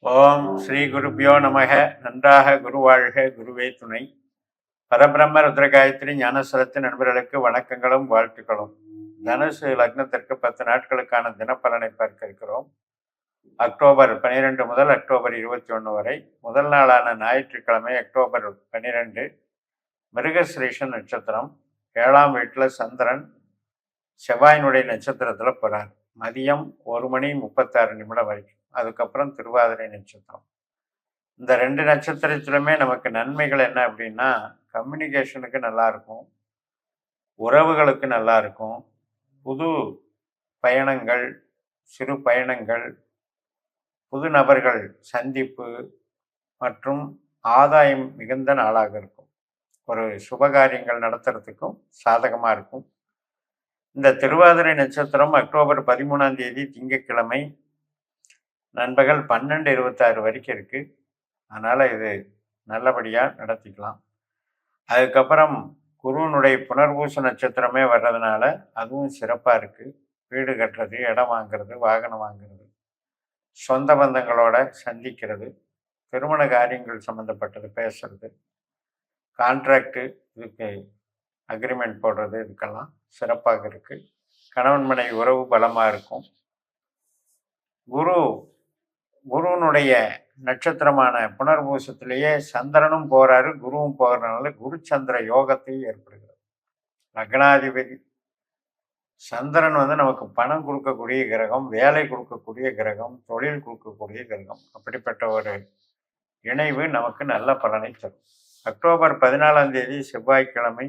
ஓம் ஸ்ரீ குருப்பியோ நமக. நன்றாக குருவாழ்க குருவே துணை. பரபிரம்ம ருத்ரகாயத்ரி ஞானஸ்வரத்தின் நண்பர்களுக்கு வணக்கங்களும் வாழ்த்துக்களும். தனுசு லக்னத்திற்கு பத்து நாட்களுக்கான தினப்பலனை பார்க்க இருக்கிறோம் அக்டோபர் பன்னிரெண்டு முதல் அக்டோபர் இருபத்தி ஒன்று வரை. முதல் நாளான ஞாயிற்றுக்கிழமை அக்டோபர் பன்னிரெண்டு மிருகசிரேஷன் நட்சத்திரம். ஏழாம் வீட்டில் சந்திரன். செவ்வாயினுடைய நட்சத்திரத்தில் போகிறார் மதியம் ஒரு மணி முப்பத்தாறு நிமிடம் வரைக்கும். அதுக்கப்புறம் திருவாதிரை நட்சத்திரம். இந்த ரெண்டு நட்சத்திரத்திலுமே நமக்கு நன்மைகள் என்ன அப்படின்னா கம்யூனிகேஷனுக்கு நல்லாயிருக்கும் உறவுகளுக்கு நல்லாயிருக்கும் புது பயணங்கள் சிறு பயணங்கள் புது நபர்கள் சந்திப்பு மற்றும் ஆதாயம் மிகுந்த நாளாக இருக்கும். ஒரு சுபகாரியங்கள் நடத்துறதுக்கும் சாதகமாக இருக்கும். இந்த திருவாதிரை நட்சத்திரம் அக்டோபர் பதிமூணாம் தேதி திங்கட்கிழமை. நண்பகல் பன்னெண்டு இருபத்தாறு வரைக்கும் இருக்குது அதனால் இது நல்லபடியாக நடத்திக்கலாம். அதுக்கப்புறம் குருவனுடைய புனர்பூச நட்சத்திரமே வர்றதுனால அதுவும் சிறப்பாக இருக்குது வீடு கட்டுறது இடம் வாங்குறது வாகனம் வாங்குறது சொந்த பந்தங்களோட சந்திக்கிறது திருமண காரியங்கள் சம்மந்தப்பட்டது பேசுறது கான்ட்ராக்டு இதுக்கு அக்ரிமெண்ட் போடுறது இதுக்கெல்லாம் சிறப்பாக இருக்குது கணவன் மனைவி உறவு பலமாக இருக்கும். குரு குருவனுடைய நட்சத்திரமான புனர்பூசத்திலேயே சந்திரனும் போகிறாரு குருவும் போகிறனால குரு சந்திர யோகத்தை ஏற்படுகிறது. லக்னாதிபதி சந்திரன் வந்து நமக்கு பணம் கொடுக்கக்கூடிய கிரகம் வேலை கொடுக்கக்கூடிய கிரகம் தொழில் கொடுக்கக்கூடிய கிரகம். அப்படிப்பட்ட ஒரு இணைவு நமக்கு நல்ல பலனை தரும். அக்டோபர் பதினாலாம் தேதி செவ்வாய்க்கிழமை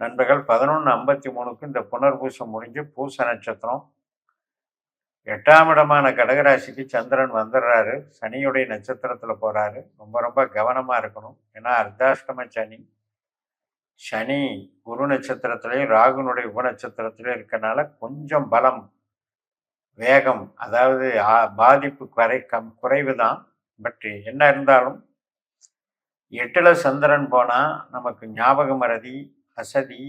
நண்பர்கள் பதினொன்று ஐம்பத்தி மூணுக்கு இந்த புனர்பூசம் முடிஞ்சு பூச நட்சத்திரம். எட்டாம் இடமான கடகராசிக்கு சந்திரன் வந்துடுறாரு சனியுடைய நட்சத்திரத்தில் போகிறாரு ரொம்ப ரொம்ப கவனமாக இருக்கணும். ஏன்னா அர்த்தாஷ்டம சனி. சனி குரு நட்சத்திரத்திலையும் ராகுனுடைய உப நட்சத்திரத்திலையும் இருக்கனால கொஞ்சம் பலம் வேகம் அதாவது பாதிப்பு குறை கம் குறைவு தான் பட் என்ன இருந்தாலும் எட்டில் சந்திரன் போனால் நமக்கு ஞாபக மறதி அசதி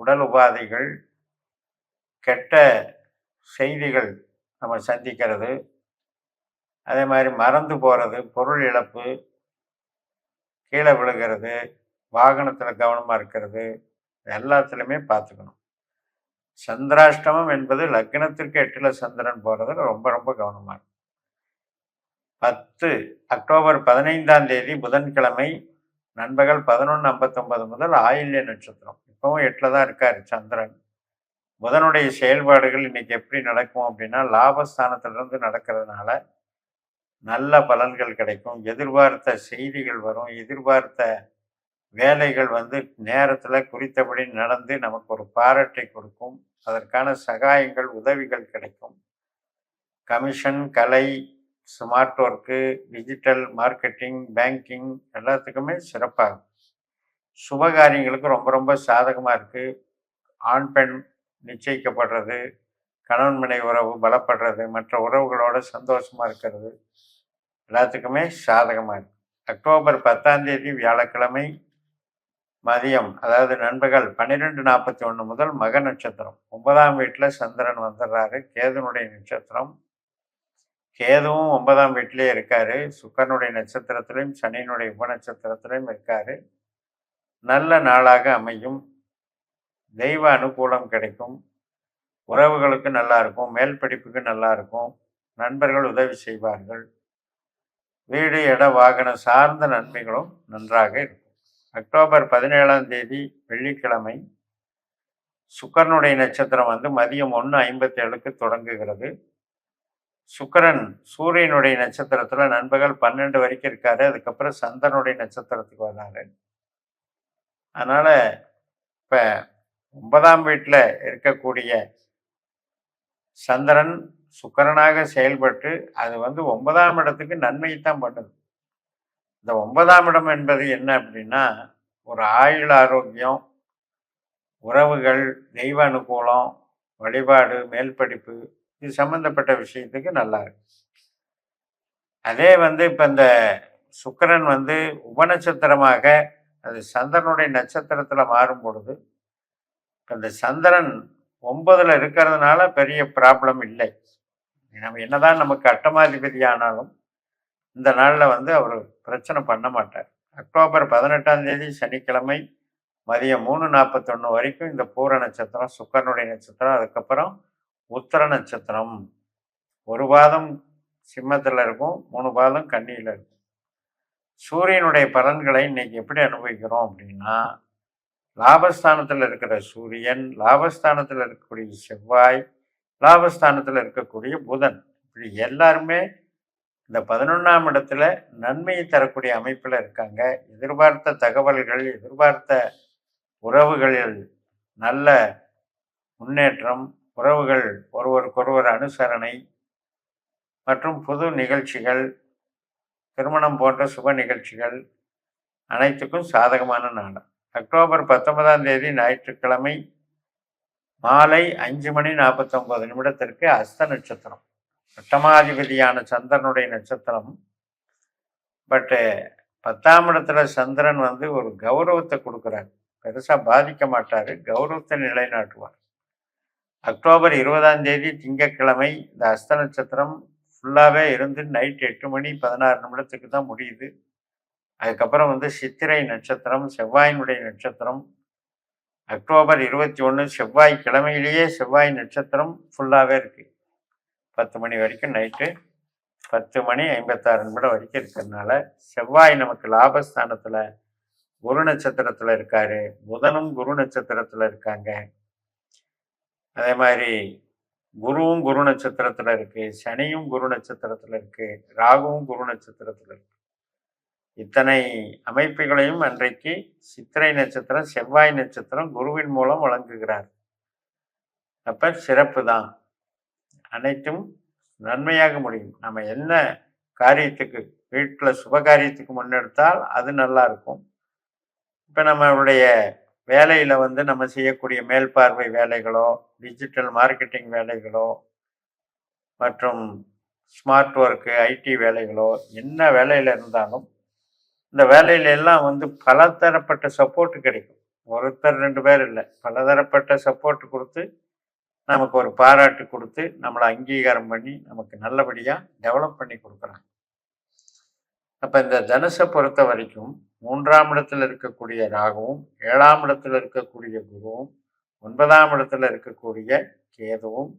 உடல் உபாதைகள் கெட்ட செய்திகள் நம்ம சந்திக்கிறது. அதே மாதிரி மறந்து போகிறது பொருள் இழப்பு கீழே விழுகிறது வாகனத்தில் கவனமாக இருக்கிறது எல்லாத்துலேயுமே பார்த்துக்கணும். சந்திராஷ்டமம் என்பது லக்னத்திற்கு எட்டில் சந்திரன் போகிறதுல ரொம்ப ரொம்ப கவனமாக இருக்கும். பத்து அக்டோபர் பதினைந்தாம் தேதி புதன்கிழமை நண்பகல் பதினொன்று ஐம்பத்தொம்பது முதல் ஆயில்ய நட்சத்திரம். இப்போவும் எட்டில் தான் இருக்கார் சந்திரன். புதனுடைய செயல்பாடுகள் இன்னைக்கு எப்படி நடக்கும் அப்படின்னா லாபஸ்தானத்திலிருந்து நடக்கிறதுனால நல்ல பலன்கள் கிடைக்கும். எதிர்பார்த்த செய்திகள் வரும். எதிர்பார்த்த வேலைகள் வந்து நேரத்தில் குறித்தபடி நடந்து நமக்கு ஒரு பாராட்டை கொடுக்கும். அதற்கான சகாயங்கள் உதவிகள் கிடைக்கும். கமிஷன் கலை smart work digital marketing banking எல்லாத்துக்குமே சிறப்பாகும் சுபகாரியங்களுக்கு ரொம்ப ரொம்ப சாதகமாக இருக்குது ஆண் பெண் நிச்சயிக்கப்படுறது கணவன் மனை உறவு பலப்படுறது மற்ற உறவுகளோட சந்தோஷமாக இருக்கிறது எல்லாத்துக்குமே சாதகமாக இருக்குது அக்டோபர் பத்தாம் தேதி வியாழக்கிழமை மதியம் அதாவது நண்பர்கள் பன்னிரெண்டு நாற்பத்தி ஒன்று முதல் மக நட்சத்திரம். ஒன்பதாம் வீட்டில் சந்திரன் வந்துடுறாரு கேதனுடைய நட்சத்திரம். கேதுவும் ஒன்பதாம் வீட்டிலே இருக்காரு. சுக்கரனுடைய நட்சத்திரத்திலையும் சனியினுடைய உபநட்சத்திரத்திலையும் இருக்காரு. நல்ல நாளாக அமையும். தெய்வ அனுகூலம் கிடைக்கும். உறவுகளுக்கு நல்லா இருக்கும். மேல் படிப்புக்கு நல்லா இருக்கும். நண்பர்கள் உதவி செய்வார்கள். வீடு இட வாகனம் சார்ந்த நன்மைகளும் நன்றாக இருக்கும். அக்டோபர் பதினேழாம் தேதி வெள்ளிக்கிழமை சுக்கரனுடைய நட்சத்திரம் வந்து மதியம் ஒன்று ஐம்பத்தேழுக்கு தொடங்குகிறது. சுக்கரன் சூரியனுடைய நட்சத்திரத்தில் நண்பகல் பன்னெண்டு வரைக்கும் இருக்காரு. அதுக்கப்புறம் சந்தனுடைய நட்சத்திரத்துக்கு வர்றாரு. அதனால் இப்போ ஒன்பதாம் வீட்டில் இருக்கக்கூடிய சந்திரன் சுக்கரனாக செயல்பட்டு அது வந்து ஒன்பதாம் இடத்துக்கு நன்மை தான் பண்ணுது. இந்த ஒன்பதாம் இடம் என்பது என்ன அப்படின்னா ஒரு ஆயுள் ஆரோக்கியம் உறவுகள் தெய்வ அனுகூலம் வழிபாடு மேல்படிப்பு இது சம்மந்தப்பட்ட விஷயத்துக்கு நல்லா இருக்கு. அதே வந்து இப்போ இந்த சுக்கரன் வந்து உபநட்சத்திரமாக அது சந்திரனுடைய நட்சத்திரத்தில் மாறும் பொழுது அந்த சந்திரன் ஒன்பதுல இருக்கிறதுனால பெரிய ப்ராப்ளம் இல்லை. நம்ம என்னதான் நமக்கு அட்டமாதிபதி ஆனாலும் இந்த நாளில் வந்து அவர் பிரச்சனை பண்ண மாட்டார். அக்டோபர் பதினெட்டாம் தேதி சனிக்கிழமை மதியம் மூணு நாற்பத்தொன்று வரைக்கும் இந்த பூர நட்சத்திரம் சுக்கரனுடைய நட்சத்திரம் அதுக்கப்புறம் உத்தர நட்சத்திரம். ஒரு பாதம் சிம்மத்தில் இருக்கும் மூணு பாதம் கண்ணியில் இருக்கும். சூரியனுடைய பலன்களை இன்னைக்கு எப்படி அனுபவிக்கிறோம் அப்படின்னா லாபஸ்தானத்தில் இருக்கிற சூரியன் லாபஸ்தானத்தில் இருக்கக்கூடிய செவ்வாய் லாபஸ்தானத்தில் இருக்கக்கூடிய புதன். இப்படி எல்லாருமே இந்த பதினொன்றாம் இடத்துல நன்மையை தரக்கூடிய அமைப்பில் இருக்காங்க. எதிர்பார்த்த தகவல்கள் எதிர்பார்த்த உறவுகளில் நல்ல முன்னேற்றம் உறவுகள் ஒருவருக்கொருவர் அனுசரணை மற்றும் புது நிகழ்ச்சிகள் திருமணம் போன்ற சுப நிகழ்ச்சிகள் அனைத்துக்கும் சாதகமான நாள் அக்டோபர் பத்தொன்பதாம் தேதி ஞாயிற்றுக்கிழமை மாலை அஞ்சு மணி நாற்பத்தொம்பது நிமிடத்திற்கு அஸ்த நட்சத்திரம். அட்டமாதிபதியான சந்திரனுடைய நட்சத்திரம். பட்டு பத்தாம் இடத்துல சந்திரன் வந்து ஒரு கௌரவத்தை கொடுக்குறார். பெருசாக பாதிக்க மாட்டார். கௌரவத்தை நிலைநாட்டுவார். அக்டோபர் இருபதாம் தேதி திங்கக்கிழமை இந்த அஸ்த நட்சத்திரம் ஃபுல்லாகவே இருந்து நைட் எட்டு மணி பதினாறு நிமிடத்துக்கு தான் முடியுது. அதுக்கப்புறம் வந்து சித்திரை நட்சத்திரம் செவ்வாயினுடைய நட்சத்திரம். அக்டோபர் இருபத்தி ஒன்று செவ்வாய் கிழமையிலேயே செவ்வாய் நட்சத்திரம் ஃபுல்லாகவே இருக்குது பத்து மணி வரைக்கும் நைட்டு பத்து மணி ஐம்பத்தாறு நிமிடம் வரைக்கும் இருக்கிறதுனால செவ்வாய் நமக்கு லாபஸ்தானத்தில் குரு நட்சத்திரத்தில் இருக்காரு. புதனும் குரு நட்சத்திரத்தில் இருக்காங்க. அதே மாதிரி குருவும் குரு நட்சத்திரத்தில் இருக்கு சனியும் குரு நட்சத்திரத்தில் இருக்கு ராகுவும் குரு நட்சத்திரத்தில் இருக்கு. இத்தனை அமைப்புகளையும் அன்றைக்கு சித்திரை நட்சத்திரம் செவ்வாய் நட்சத்திரம் குருவின் மூலம் வழங்குகிறார். அப்ப சிறப்பு தான். அனைத்தும் நன்மையாக முடியும். நம்ம என்ன காரியத்துக்கு வீட்டில் சுப காரியத்துக்கு முன்னெடுத்தால் அது நல்லா இருக்கும். இப்போ நம்மளுடைய வேலையில் வந்து நம்ம செய்யக்கூடிய மேல்பார்வை வேலைகளோ டிஜிட்டல் மார்க்கெட்டிங் வேலைகளோ மற்றும் ஸ்மார்ட் ஒர்க்கு ஐடி வேலைகளோ என்ன வேலையில் இருந்தாலும் இந்த வேலையில எல்லாம் வந்து பலதரப்பட்ட சப்போர்ட் கிடைக்கும். ஒருத்தர் ரெண்டு பேர் இல்லை. பலதரப்பட்ட சப்போர்ட் கொடுத்து நமக்கு ஒரு பாராட்டு கொடுத்து நம்மளை அங்கீகாரம் பண்ணி நமக்கு நல்லபடியாக டெவலப் பண்ணி கொடுக்குறாங்க. அப்போ இந்த தனுசை பொறுத்த வரைக்கும் மூன்றாம் இடத்துல இருக்கக்கூடிய ராகுவும் ஏழாம் இடத்துல இருக்கக்கூடிய குருவும் ஒன்பதாம் இடத்துல இருக்கக்கூடிய கேதுவும்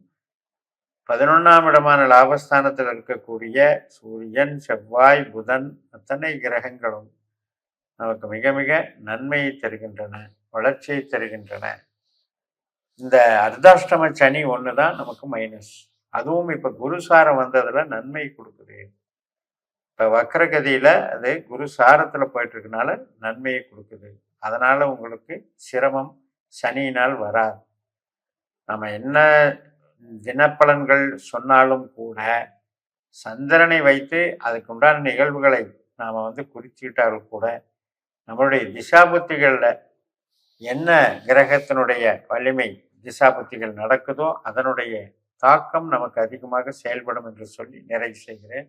பதினொன்றாம் இடமான லாபஸ்தானத்தில் இருக்கக்கூடிய சூரியன் செவ்வாய் புதன் அத்தனை கிரகங்களும் நமக்கு மிக மிக நன்மையை தருகின்றன வளர்ச்சியை தருகின்றன. இந்த அர்த்தாஷ்டம சனி ஒன்று தான் நமக்கு மைனஸ் அதுவும் இப்போ குருசாரம் வந்ததில் நன்மை கொடுக்குது. இப்போ வக்கரகதியில் அது குரு சாரத்தில் போயிட்டுருக்கனால நன்மையை கொடுக்குது. அதனால் உங்களுக்கு சிரமம் சனியினால் வராது. நம்ம என்ன தினப்பலன்கள் சொன்னாலும் கூட சந்திரனை வைத்து அதுக்கு உண்டான நிகழ்வுகளை நாம் வந்து குறிச்சிட்டாலும் கூட நம்மளுடைய திசாபுத்திகளில் என்ன கிரகத்தினுடைய வலிமை திசாபுத்திகள் நடக்குதோ அதனுடைய தாக்கம் நமக்கு அதிகமாக செயல்படும் என்று சொல்லி நிறைவு செய்கிறேன்.